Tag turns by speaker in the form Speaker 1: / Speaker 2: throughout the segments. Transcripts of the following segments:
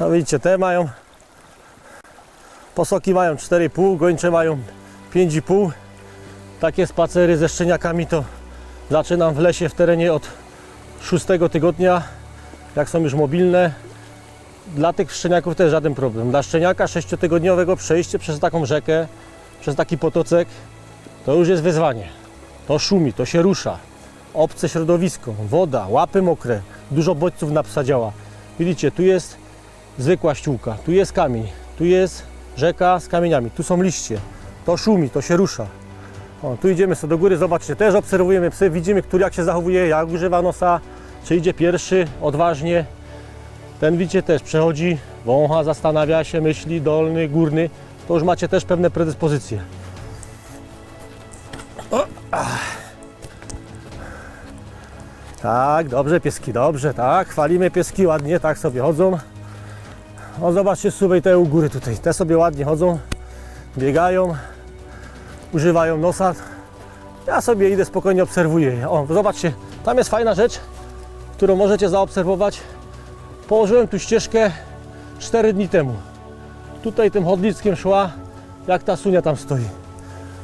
Speaker 1: No widzicie, te mają posoki mają 4,5, gończe mają 5,5. Takie spacery ze szczeniakami to zaczynam w lesie w terenie od 6 tygodnia, jak są już mobilne. Dla tych szczeniaków jest żaden problem. Dla szczeniaka 6-tygodniowego przejście przez taką rzekę, przez taki potocek, to już jest wyzwanie. To szumi, to się rusza. Obce środowisko, woda, łapy mokre, dużo bodźców na psa działa. Widzicie, tu jest zwykła ściółka, tu jest kamień, tu jest rzeka z kamieniami, tu są liście. To szumi, to się rusza. O, tu idziemy sobie do góry, zobaczcie, też obserwujemy psy, widzimy, który jak się zachowuje, jak używa nosa, czy idzie pierwszy, odważnie. Ten widzicie też przechodzi, wącha, zastanawia się, myśli, dolny, górny. To już macie też pewne predyspozycje. O, ach. Tak, dobrze pieski, dobrze, tak, chwalimy pieski, ładnie, tak sobie chodzą. O, zobaczcie, suwej te u góry tutaj, te sobie ładnie chodzą, biegają, używają nosa. Ja sobie idę spokojnie, obserwuję je. O, zobaczcie, tam jest fajna rzecz, którą możecie zaobserwować. Położyłem tu ścieżkę 4 dni temu. Tutaj tym chodnictwem szła, jak ta sunia tam stoi.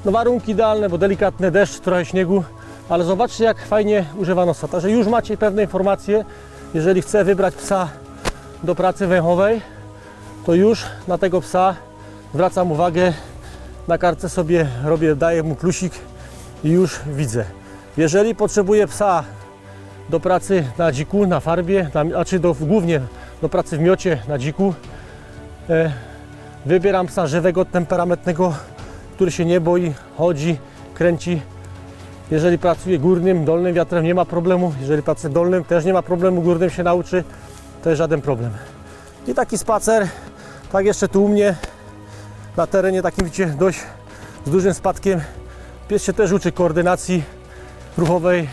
Speaker 1: No warunki idealne, bo delikatny deszcz, trochę śniegu, ale zobaczcie jak fajnie używa nosa. Także już macie pewne informacje, jeżeli chcę wybrać psa do pracy węchowej, to już na tego psa zwracam uwagę, na kartce sobie robię, daję mu plusik i już widzę. Jeżeli potrzebuję psa do pracy na dziku, na farbie, na, znaczy do, głównie do pracy w miocie na dziku, e, wybieram psa żywego, temperamentnego, który się nie boi, chodzi, kręci. Jeżeli pracuje górnym, dolnym wiatrem nie ma problemu. Jeżeli pracuje dolnym też nie ma problemu, górnym się nauczy, to jest żaden problem. I taki spacer, tak jeszcze tu u mnie, na terenie takim widzicie, dość z dużym spadkiem. Pies się też uczy koordynacji ruchowej,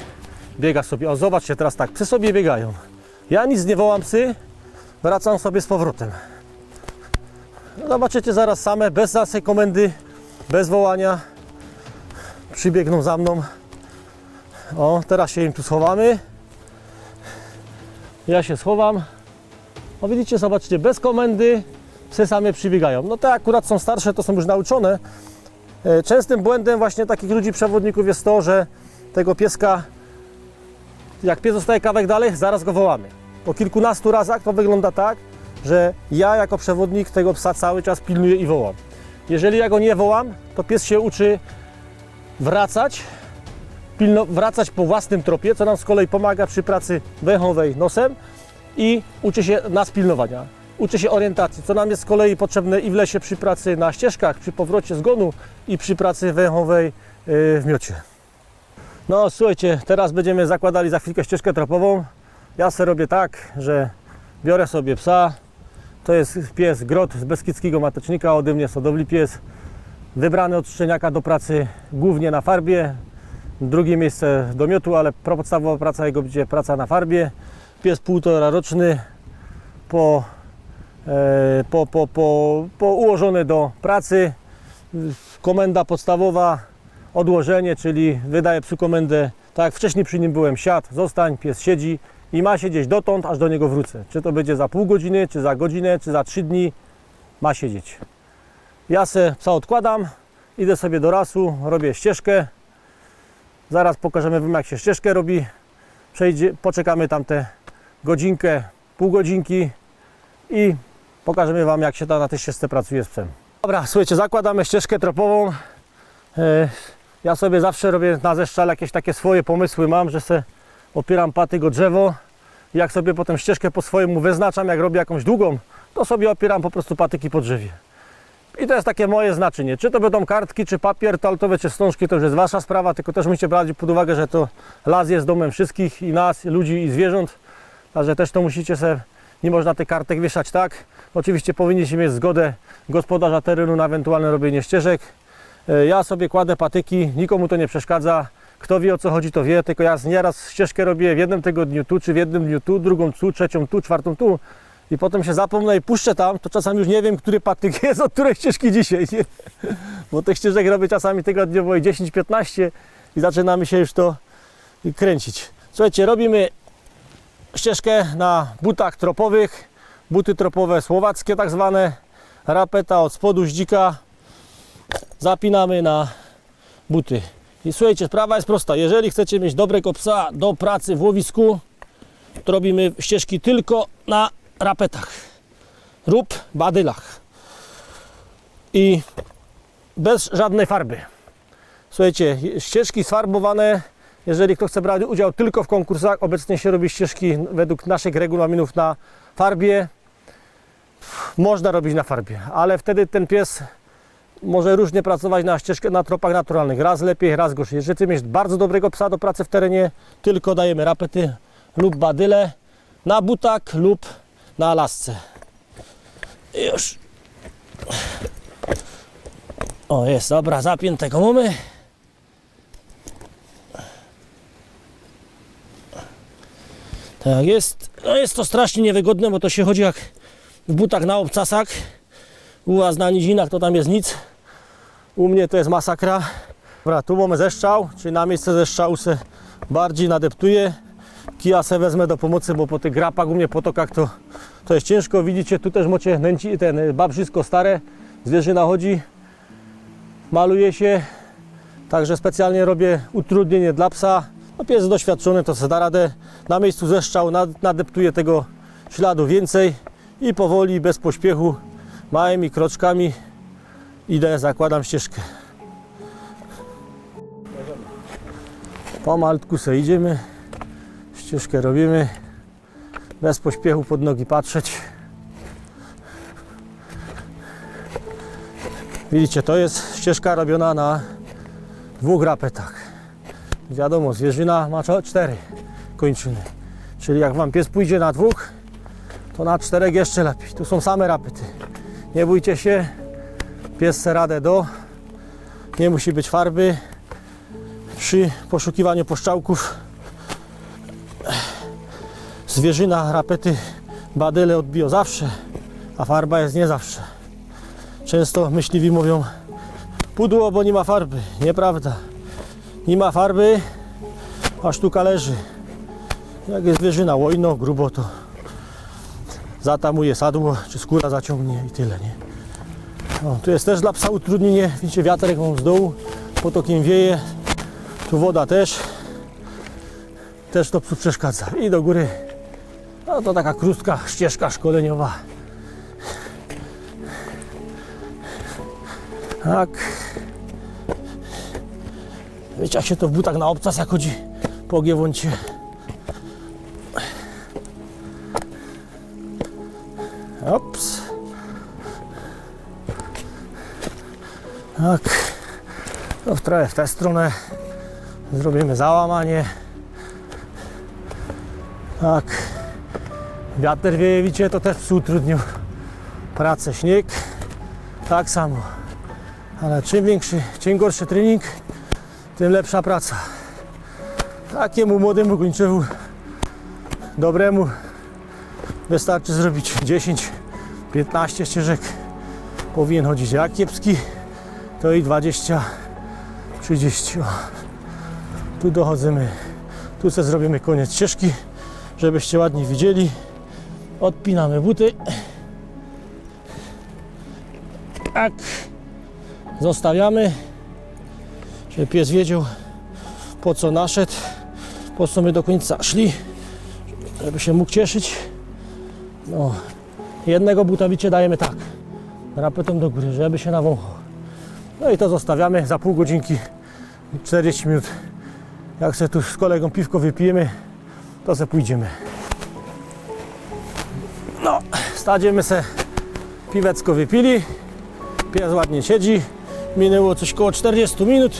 Speaker 1: biega sobie. O, zobaczcie teraz tak, psy sobie biegają. Ja nic nie wołam psy, wracam sobie z powrotem. Zobaczycie zaraz same, bez naszej komendy, bez wołania. Przybiegną za mną. O, teraz się im tu schowamy. Ja się schowam. O, widzicie, zobaczcie, bez komendy psy same przybiegają. No te akurat są starsze, to są już nauczone. E, Częstym błędem właśnie takich ludzi, przewodników jest to, że tego pieska, jak pies zostaje kawałek dalej, zaraz go wołamy. Po kilkunastu razach to wygląda tak, że ja jako przewodnik tego psa cały czas pilnuję i wołam. Jeżeli ja go nie wołam, to pies się uczy wracać, pilno, wracać po własnym tropie, co nam z kolei pomaga przy pracy węchowej nosem i uczy się nas pilnowania. Uczy się orientacji, co nam jest z kolei potrzebne i w lesie przy pracy na ścieżkach, przy powrocie zgonu i przy pracy węchowej yy, w miocie. No słuchajcie, teraz będziemy zakładali za chwilkę ścieżkę tropową. Ja sobie robię tak, że biorę sobie psa. To jest pies Grot z Beskidzkiego Matecznika, ode mnie Sodowli pies. Wybrany od szczeniaka do pracy głównie na farbie. Drugie miejsce do miotu, ale podstawowa praca jego będzie praca na farbie. Pies półtora roczny, po, po, po, po, po ułożony do pracy. Komenda podstawowa, odłożenie, czyli wydaję psu komendę, tak jak wcześniej przy nim byłem, siad, zostań, pies siedzi i ma siedzieć dotąd, aż do niego wrócę. Czy to będzie za pół godziny, czy za godzinę, czy za trzy dni, ma siedzieć. Ja se psa odkładam, idę sobie do lasu, robię ścieżkę. Zaraz pokażemy Wam, jak się ścieżkę robi. Przejdzie, poczekamy tam tę godzinkę, pół godzinki i pokażemy Wam, jak się ta, na tej ścieżce pracuje z psem. Dobra, słuchajcie, zakładamy ścieżkę tropową. E, Ja sobie zawsze robię na zeszczal jakieś takie swoje pomysły mam, że se opieram patyk o drzewo. Jak sobie potem ścieżkę po swojemu wyznaczam, jak robię jakąś długą, to sobie opieram po prostu patyki po drzewie. I to jest takie moje znaczenie. Czy to będą kartki, czy papier, to, ale to wiecie, wstążki to już jest wasza sprawa, tylko też musicie brać pod uwagę, że to las jest domem wszystkich i nas, ludzi i zwierząt. Także też to musicie sobie, nie można tych kartek wieszać tak. Oczywiście powinniście mieć zgodę gospodarza terenu na ewentualne robienie ścieżek. E, Ja sobie kładę patyki, nikomu to nie przeszkadza. Kto wie o co chodzi, to wie, tylko ja nieraz ścieżkę robię w jednym tygodniu tu, czy w jednym dniu tu, drugą tu, trzecią tu, czwartą tu i potem się zapomnę i puszczę tam, to czasami już nie wiem, który patyk jest od której ścieżki dzisiaj, nie? Bo tych ścieżek robię czasami tygodniowo i 10-15 i zaczynamy się już to kręcić. Słuchajcie, robimy ścieżkę na butach tropowych, buty tropowe słowackie tak zwane, rapeta od spodu dzika, zapinamy na buty. I słuchajcie, sprawa jest prosta, jeżeli chcecie mieć dobrego psa do pracy w łowisku, to robimy ścieżki tylko na rapetach lub badylach i bez żadnej farby. Słuchajcie, ścieżki sfarbowane, jeżeli kto chce brać udział tylko w konkursach, obecnie się robi ścieżki według naszych regulaminów na farbie. Można robić na farbie, ale wtedy ten pies może różnie pracować na ścieżkę, na tropach naturalnych. Raz lepiej, raz gorzej. Jeżeli chcemy mieć bardzo dobrego psa do pracy w terenie, tylko dajemy rapety lub badyle na butak lub na lasce. Już. O, jest, dobra, zapiętego mamy. Tak jest. No jest to strasznie niewygodne, bo to się chodzi jak w butach na obcasach. U Was na nizinach to tam jest nic. U mnie to jest masakra. Dobra, tu mamy zeszczał, czyli na miejsce zeszczału se bardziej nadeptuję. Kija se wezmę do pomocy, bo po tych grapach u mnie potokach to, to jest ciężko. Widzicie, tu też macie nęci, ten y, babrzysko stare. Zwierzyna chodzi, maluje się. Także specjalnie robię utrudnienie dla psa. No pies doświadczony to se da radę. Na miejscu zeszczał, nad, nadeptuję tego śladu więcej i powoli, bez pośpiechu, małymi kroczkami idę, zakładam ścieżkę. Pomalutku se idziemy, ścieżkę robimy, bez pośpiechu pod nogi patrzeć. Widzicie, to jest ścieżka robiona na dwóch rapetach. Wiadomo, zwierzyna ma cztery kończyny. Czyli jak Wam pies pójdzie na dwóch, to na czterech jeszcze lepiej. Tu są same rapety. Nie bójcie się, pies se radę do. Nie musi być farby. Przy poszukiwaniu poszczałków zwierzyna, rapety, badyle odbiją zawsze, a farba jest nie zawsze. Często myśliwi mówią pudło, bo nie ma farby. Nieprawda. Nie ma farby, a sztuka leży. Jak jest zwierzyna łojno, grubo to zatamuje sadło, czy skóra zaciągnie i tyle, nie? O, tu jest też dla psa utrudnienie. Widzicie, wiaterek mam z dołu, potokiem wieje. Tu woda też. Też to psu przeszkadza. I do góry. No to taka krótka ścieżka szkoleniowa. Tak. Wiecie, jak się to w butach na obcasach chodzi po giewoncie. Tak. W trochę w tę stronę zrobimy załamanie. Tak. Wiatr wieje, widzicie, to też utrudnił pracę. Śnieg tak samo. Ale czym większy, czym gorszy trening, tym lepsza praca. Takiemu młodemu gończewu, dobremu, wystarczy zrobić 10-15 ścieżek. Powinien chodzić jak kiepski, to i 20-30. O. Tu dochodzimy, tu sobie zrobimy koniec ścieżki, żebyście ładnie widzieli. Odpinamy buty. Tak. Zostawiamy, żeby pies wiedział po co naszedł, po co my do końca szli, żeby się mógł cieszyć. No, jednego buta dajemy tak, rapetem do góry, żeby się nawąchał. No i to zostawiamy za pół godzinki, 40 minut. Jak sobie tu z kolegą piwko wypijemy, to se pójdziemy. No, stadzimy se piwecko wypili, pies ładnie siedzi, minęło coś koło 40 minut,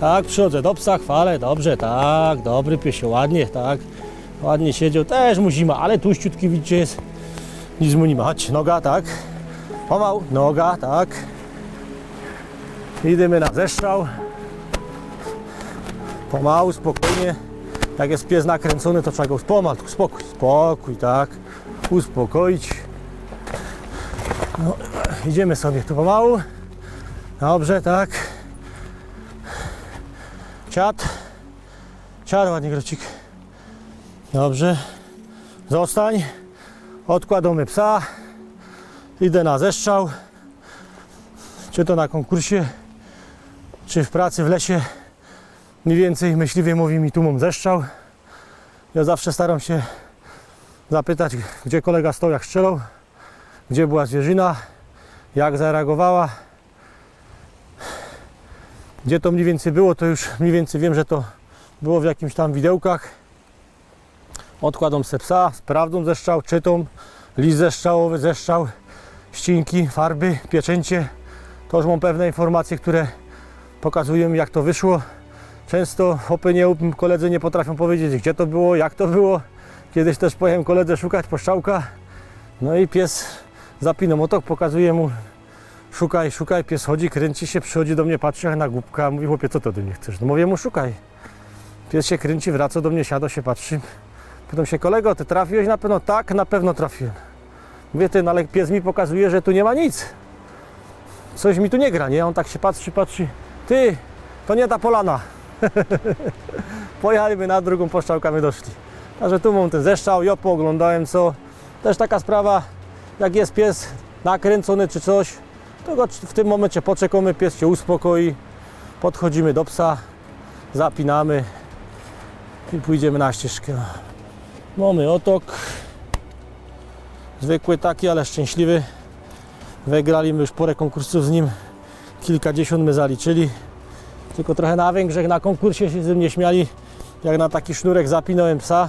Speaker 1: tak, przychodzę do psa, chwalę, dobrze, tak, dobry piesio, ładnie, tak, ładnie siedział, też mu zima, ale tłuściutki widzicie jest, nic mu nie ma, chodź, noga, tak, pomału, noga, tak, idziemy na zestrzał, pomału, spokojnie, jak jest pies nakręcony, to trzeba go pomalutku, spokój, spokój, tak, uspokoić, no, idziemy sobie tu pomału, dobrze, tak, Ciat. Ciat, ładnie grocik. Dobrze. Zostań. Odkładamy psa. idę na zestrzał, czy to na konkursie, czy w pracy w lesie. Mniej więcej myśliwie mówi mi tu mam zeszczał. Ja zawsze staram się zapytać, gdzie kolega stał, jak strzelał, gdzie była zwierzyna, jak zareagowała. Gdzie to mniej więcej było, to już mniej więcej wiem, że to było w jakimś tam widełkach. Odkładam se psa, sprawdzą zeszczał, czytam, list zeszczałowy, zeszczał, ścinki, farby, pieczęcie. To już mam pewne informacje, które pokazują mi, jak to wyszło. Często hopy nie, koledzy nie potrafią powiedzieć, gdzie to było, jak to było. Kiedyś też pojechałem koledze szukać poszczałka. No i pies zapina motok, pokazuje mu, szukaj, szukaj, pies chodzi, kręci się, przychodzi do mnie, patrzy na głupka, mówi, chłopie, co to do mnie chcesz? No mówię mu, szukaj. Pies się kręci, wraca do mnie, siada się, patrzy. Pytam się, kolego, ty trafiłeś na pewno? Tak, na pewno trafiłem. Mówię, ty, no ale pies mi pokazuje, że tu nie ma nic. Coś mi tu nie gra, nie? On tak się patrzy, patrzy. Ty, to nie ta polana. Pojechaliśmy na drugą poszczałkę, my doszli. Także tu mam ten zeszczał, ja pooglądałem co. Też taka sprawa, jak jest pies nakręcony czy coś, to go w tym momencie poczekamy, pies się uspokoi, podchodzimy do psa, zapinamy i pójdziemy na ścieżkę. Mamy otok, zwykły taki, ale szczęśliwy. Wygraliśmy już porę konkursów z nim, kilkadziesiąt my zaliczyli. Tylko trochę na Węgrzech na konkursie się ze mnie śmiali, jak na taki sznurek zapinałem psa,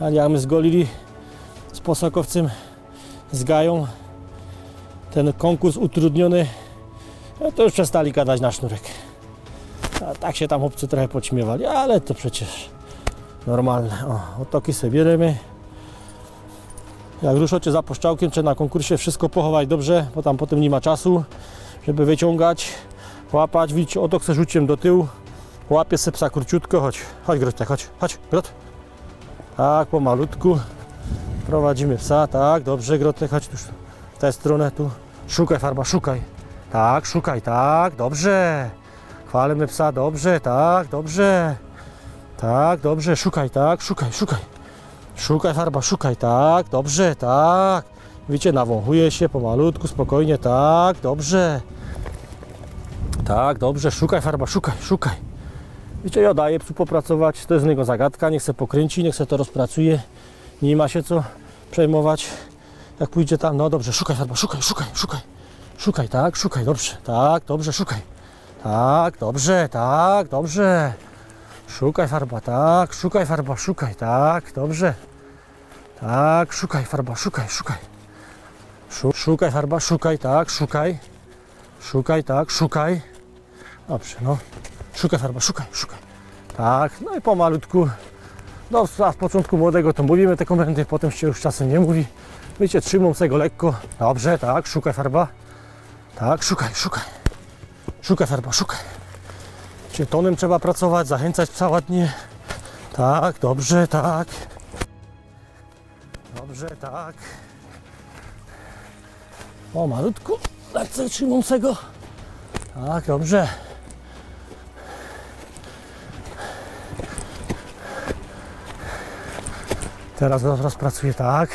Speaker 1: a jak my zgolili z posokowcem, z gają, ten konkurs utrudniony, no to już przestali gadać na sznurek. A tak się tam chłopcy trochę podśmiewali, ale to przecież normalne. O, otoki sobie bierzemy. Jak ruszacie za poszczałkiem, czy na konkursie wszystko pochować dobrze, bo tam potem nie ma czasu, żeby wyciągać, łapać. Widzicie, otok se rzuciłem do tyłu. Łapię se psa króciutko, chodź, chodź Grot, chodź, chodź, Grot. Tak, pomalutku. Prowadzimy psa, tak, dobrze, Grotek, chodź tu, w tę stronę, tu. Szukaj farba, szukaj. Tak, szukaj, tak, dobrze. Chwalimy psa, dobrze, tak, dobrze. Tak, dobrze, szukaj, tak, szukaj, szukaj. Szukaj farba, szukaj, tak, dobrze, tak. Widzicie, nawąchuje się pomalutku, spokojnie, tak, dobrze. Tak, dobrze, szukaj farba, szukaj, szukaj. Widzicie, ja daję psu popracować, to jest z niego zagadka, niech se pokręci, niech se to rozpracuje. Nie ma się co przejmować. Jak pójdzie tam, no dobrze, szukaj farba, szukaj, szukaj, szukaj. Szukaj, tak, szukaj, dobrze, tak, dobrze, szukaj. Tak, dobrze, tak, dobrze. Szukaj farba, tak, szukaj farba, szukaj, tak, dobrze. Tak, szukaj farba, szukaj, szukaj. Szu- Szukaj farba, szukaj, tak, szukaj. Szukaj, tak, szukaj. Dobrze, no. Szukaj farba, szukaj, szukaj. Tak, no i pomalutku. No, z początku młodego to mówimy te komendy, potem się już czasem nie mówi. Wiecie, trzymam sobie go lekko. Dobrze, tak, szukaj farba. Tak, szukaj, szukaj. Szukaj farba, szukaj. Czyli tonem trzeba pracować, zachęcać psa ładnie. Tak, dobrze, tak. Dobrze, tak. O, malutku. Lecę, trzymam se go. Tak, dobrze. Teraz roz- rozpracuję tak.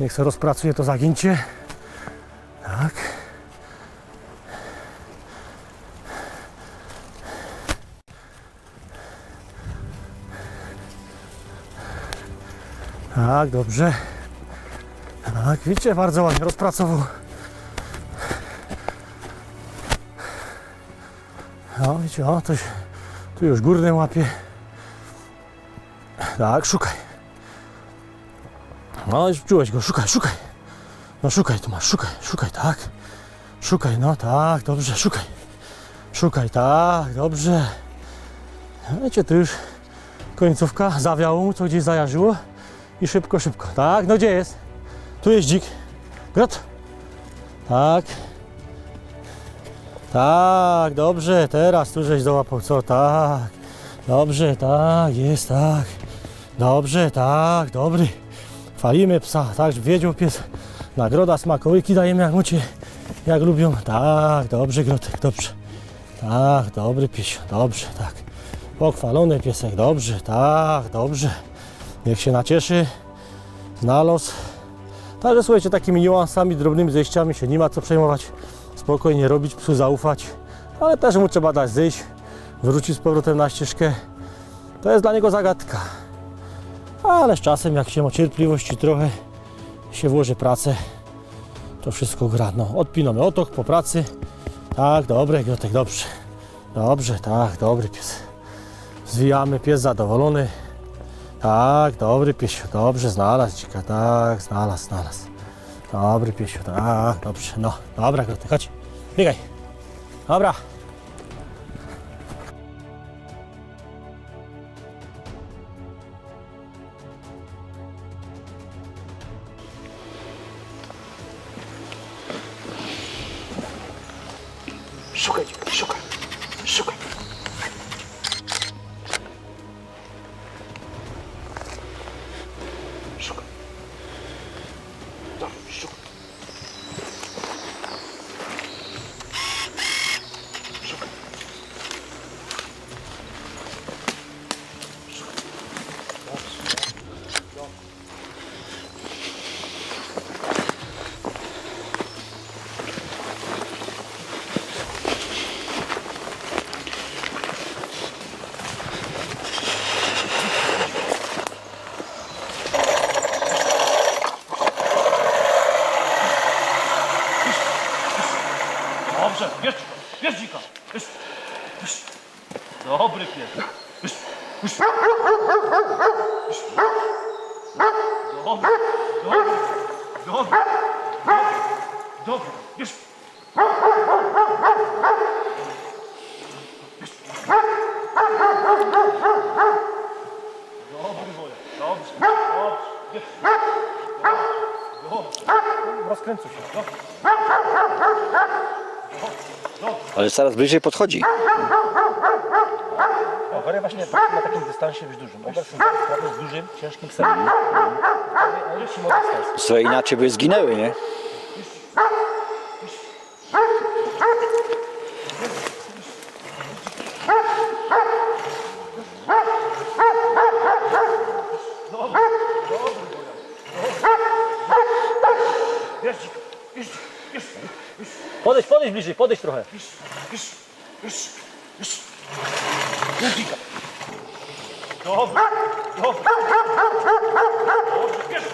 Speaker 1: Niech się rozpracuje to zagięcie. Tak. Tak, dobrze. Tak, widzicie, bardzo ładnie rozpracował. No, widzicie, o, to tu już górne łapie. Tak, szukaj. No, już czułeś go, szukaj, szukaj. No szukaj, tu masz, szukaj, szukaj, tak. Szukaj, no tak, dobrze, szukaj. Szukaj, tak, dobrze. No, Wiecie, tu już końcówka, zawiało co gdzieś zajarzyło. I szybko, szybko. Tak, no gdzie jest? Tu jest dzik. Grot. Tak. Tak, dobrze, teraz tu żeś dołapał, co? Tak. Dobrze, tak, jest, tak. Dobrze, tak, dobry. Chwalimy psa, tak, wiedział pies. Nagroda, smakołyki dajemy jak macie, jak lubią. Tak, dobrze, Grotek, dobrze. Tak, dobry piesio, dobrze, tak. Pochwalony piesek, dobrze, tak, dobrze. Niech się nacieszy. Znalazł. Także słuchajcie, takimi niuansami, drobnymi zejściami się nie ma co przejmować. Spokojnie robić, psu zaufać, ale też mu trzeba dać zejść, wrócić z powrotem na ścieżkę. To jest dla niego zagadka. Ale z czasem, jak się ma cierpliwości trochę, się włoży pracę, to wszystko gra. No, odpinamy otok po pracy. Tak, dobre, Giotek, dobrze. Dobrze, tak, dobry pies. Zwijamy, pies zadowolony. Tak, dobry piesiu, dobrze, znalazł dzika, tak, znalazł, znalazł. Dobry piesiu, tak, dobrze, no, dobra, Giotek, chodź, biegaj. Dobra.
Speaker 2: Dobry wojak, dobrze, dobrze, bierz. Dobrze, rozkręcuj się, dobrze.
Speaker 3: Ale coraz bliżej podchodzi.
Speaker 2: Owery właśnie na takim dystansie być dużym. Są naprawdę z dużym, ciężkim. Ale ci ma dystans.
Speaker 3: Słuchaj, inaczej by zginęły, nie?
Speaker 1: trochę.
Speaker 2: Dobrze, dobrze. Dobrze, bierz,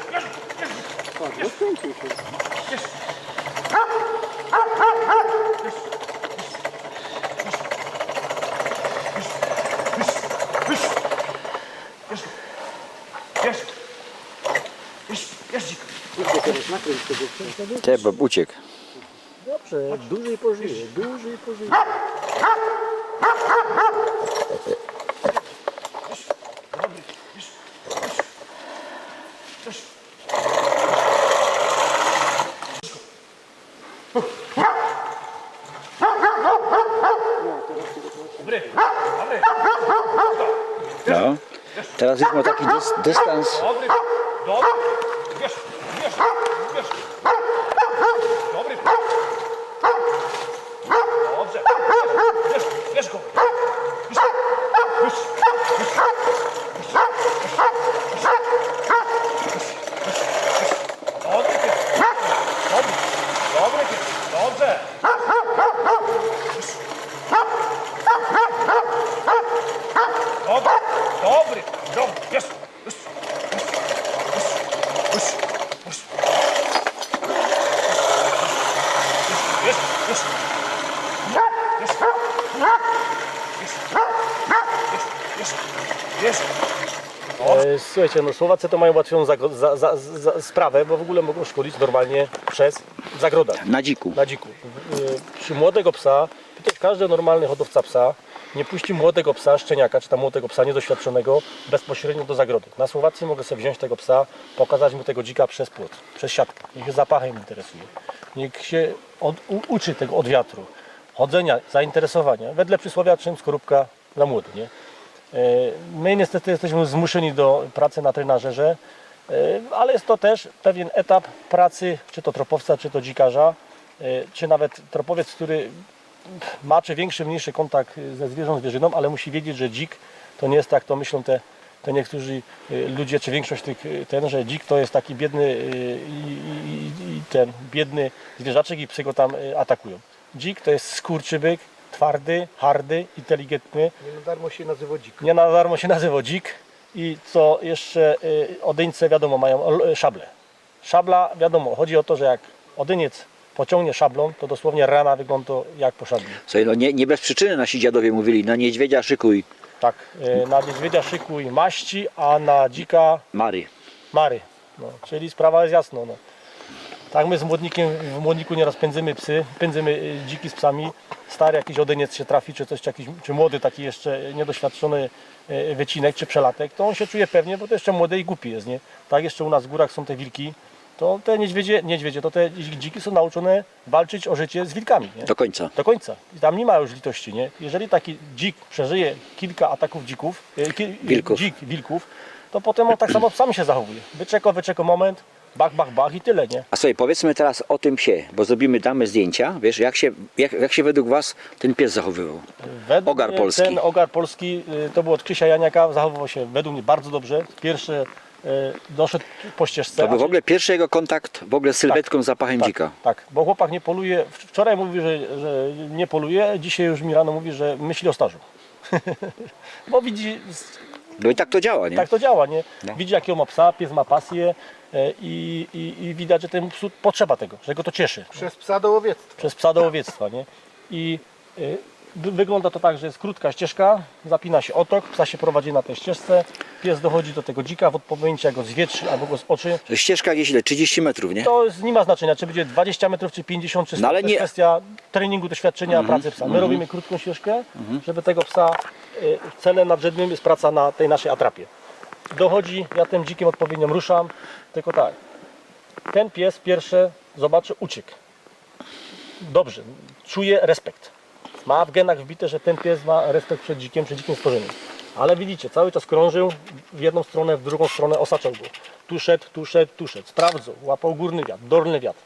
Speaker 3: Uciekł.
Speaker 1: Dobrze, dłużej pożyje, dłużej pożyje.
Speaker 3: No. Teraz już ma taki dys dystans.
Speaker 2: Dobry. Dobry. Bierz. Bierz. Bierz. Dobry. Dobrze. Bierz. Bierz go. Bierz. Bierz. Dobry pies. Dobry. Dobry pies. Dobrze. Dobry. Dobry. Dobry. Bierz. Bierz. Bierz. Bierz. Bierz. Bierz. Bierz. Bierz. Bierz.
Speaker 1: E, Słuchajcie, no Słowacy to mają łatwią zagro- za, za, za sprawę, bo w ogóle mogą szkolić normalnie przez zagrodach.
Speaker 3: Na dziku.
Speaker 1: na dziku. Y, Przy młodego psa, przecież każdy normalny hodowca psa nie puści młodego psa, szczeniaka, czy tam młodego psa niedoświadczonego bezpośrednio do zagrody. Na Słowacji mogę sobie wziąć tego psa, pokazać mu tego dzika przez płot, przez siatkę. Niech zapachem interesuje. Niech się od, u, uczy tego od wiatru, chodzenia, zainteresowania. Wedle przysłowia czym skorupka dla młody, nie? Y, My niestety jesteśmy zmuszeni do pracy na trenażerze, y, ale jest to też pewien etap pracy, czy to tropowca, czy to dzikarza, y, czy nawet tropowiec, który ma czy większy, mniejszy kontakt ze zwierzą, zwierzyną, ale musi wiedzieć, że dzik to nie jest tak, to myślą te to niektórzy ludzie, czy większość tych, ten, że dzik to jest taki biedny i, i, i ten biedny zwierzaczek i psy go tam atakują. Dzik to jest skurczybyk, twardy, hardy, inteligentny,
Speaker 2: Nie na darmo się nazywa dzik.
Speaker 1: nie na darmo się nazywa dzik i co jeszcze y, odyńce wiadomo mają y, szable. Szabla wiadomo, chodzi o to, że jak odyniec pociągnie szablą, to dosłownie rana wygląda jak po szabli.
Speaker 3: Słuchaj, no nie, nie bez przyczyny nasi dziadowie mówili, na niedźwiedzia szykuj
Speaker 1: Tak, y, na niedźwiedzia szykuj maści, a na dzika
Speaker 3: Mary.
Speaker 1: mary. No, czyli sprawa jest jasna. No. Tak my z młodnikiem w młodniku nieraz pędzymy psy, pędzymy y, dziki z psami. Stary jakiś odyniec się trafi, czy coś, czy, jakiś, czy młody taki jeszcze niedoświadczony y, wycinek, czy przelatek, to on się czuje pewnie, bo to jeszcze młody i głupi jest, nie? Tak jeszcze u nas w górach są te wilki, to te niedźwiedzie, niedźwiedzie, to te dziki są nauczone walczyć o życie z wilkami, nie?
Speaker 3: Do końca.
Speaker 1: Do końca. I tam nie ma już litości, nie? Jeżeli taki dzik przeżyje kilka ataków dzików, ki,
Speaker 3: Wilków.
Speaker 1: dzik wilków, to potem on tak samo sam się zachowuje. Wyczeko, wyczeko moment, bach, bach, bach i tyle, nie?
Speaker 3: A sobie powiedzmy teraz o tym psie, bo zrobimy, damy zdjęcia, wiesz, jak się, jak, jak się według Was ten pies zachowywał?
Speaker 1: Według
Speaker 3: Ogar
Speaker 1: mnie
Speaker 3: polski.
Speaker 1: Ten ogar polski, y, to był od Krzysia Janiaka, zachowywał się według mnie bardzo dobrze. Pierwszy y, doszedł po ścieżce.
Speaker 3: To był w ogóle pierwszy jego kontakt w ogóle z sylwetką, zapachem
Speaker 1: tak,
Speaker 3: dzika.
Speaker 1: Tak, bo chłopak nie poluje. Wczoraj mówił, że, że nie poluje, dzisiaj już mi rano mówi, że myśli o stażu. bo widzi,
Speaker 3: No i tak to działa, nie?
Speaker 1: tak to działa, nie?
Speaker 3: No.
Speaker 1: Widzi jakiego ma psa, pies ma pasję e, i, i, i widać, że temu psu potrzeba tego, że go to cieszy.
Speaker 2: Przez psa do łowiectwa.
Speaker 1: Przez psa do łowiectwa, nie? I y, wy- wygląda to tak, że jest krótka ścieżka, zapina się otok, psa się prowadzi na tej ścieżce, pies dochodzi do tego dzika, w jak go zwietrzy albo go z oczy,
Speaker 3: ścieżka gdzieś ile? 30 metrów, nie?
Speaker 1: to jest, nie ma znaczenia, czy będzie 20 metrów, czy 50, czy 100,
Speaker 3: No ale
Speaker 1: to jest
Speaker 3: nie-
Speaker 1: kwestia treningu, doświadczenia, pracy psa. My robimy krótką ścieżkę, żeby tego psa, y, celem nadrzędnym jest praca na tej naszej atrapie. Dochodzi, ja tym dzikiem odpowiednio ruszam, tylko tak, ten pies pierwsze zobaczy, uciekł. Dobrze, czuje respekt. Ma w genach wbite, że ten pies ma respekt przed dzikiem, przed dzikim stworzeniem. Ale widzicie, cały czas krążył w jedną stronę, w drugą stronę, osaczał go. Tu szedł, tu szedł, tu szedł. Sprawdzał, łapał górny wiatr, dolny wiatr.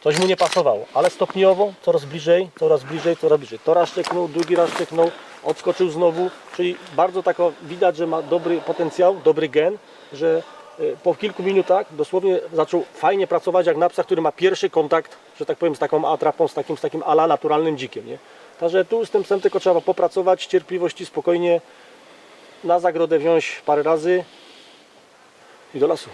Speaker 1: Coś mu nie pasowało, ale stopniowo, coraz bliżej, coraz bliżej, coraz bliżej. To raz szczeknął, drugi raz szczeknął, odskoczył znowu, czyli bardzo tak widać, że ma dobry potencjał, dobry gen, że y, po kilku minutach dosłownie zaczął fajnie pracować jak na psa, który ma pierwszy kontakt, że tak powiem, z taką atrapą, z takim, z takim ala naturalnym dzikiem. Nie? Także tu z tym psem tylko trzeba popracować, cierpliwości, spokojnie, na zagrodę wziąć parę razy i do lasu.